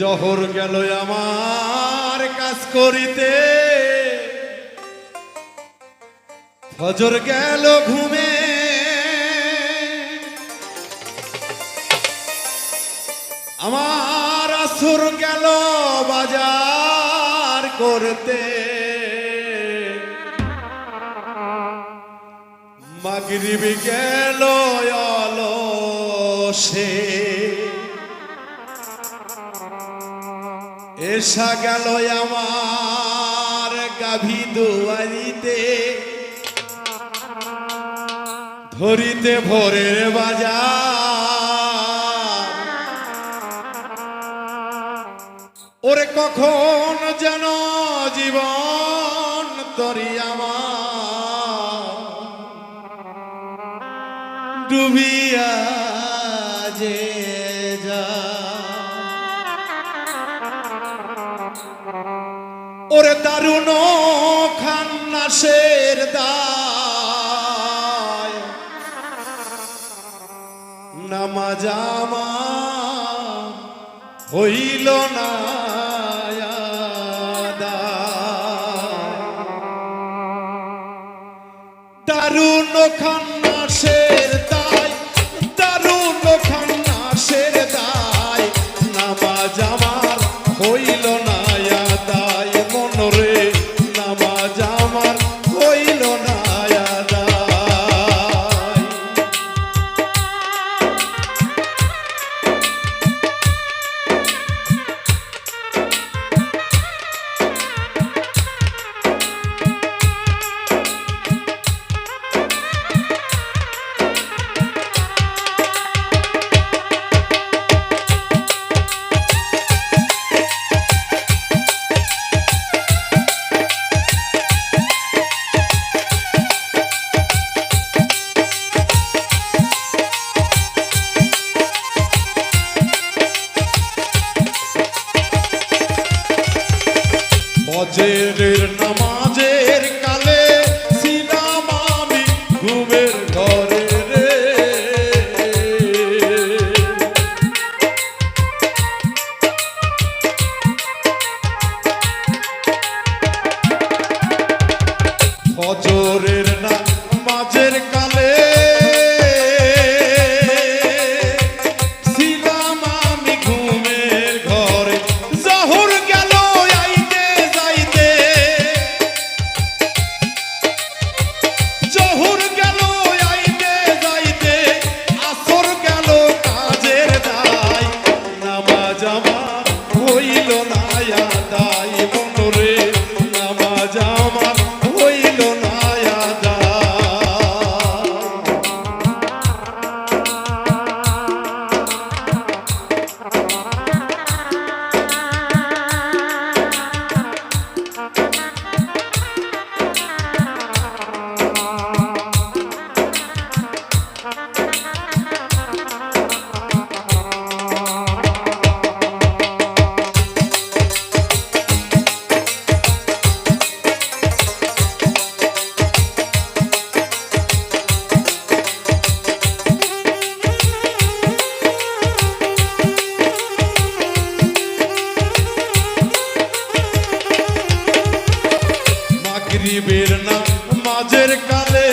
জহর গেল আমার কাজ করিতে। ফজর গেল ঘুমে। আমার আসর গেল বাজার করতে। মাগরিবি গেল সে এসা গেল আমার গাভী দুয়ারিতে। ধরিতে ভোরের বাজার। ওরে কখন যেন জীবন তরি আমার। ডুবিয়া যে ওরে দারুণ খান্নাসের দায়। নামাজামা হইল না। ফজরের নামাজের মাগরিবের না মাঝের কালে।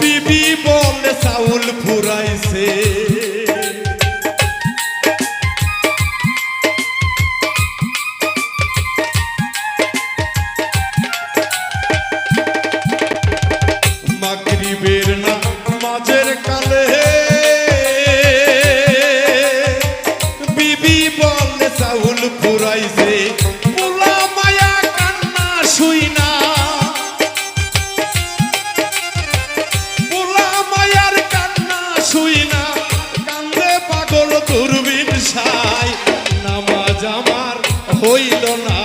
বিবি বলে চাউল ফুরাইছে। মাগরিবের না মাঝের কালে। হইল না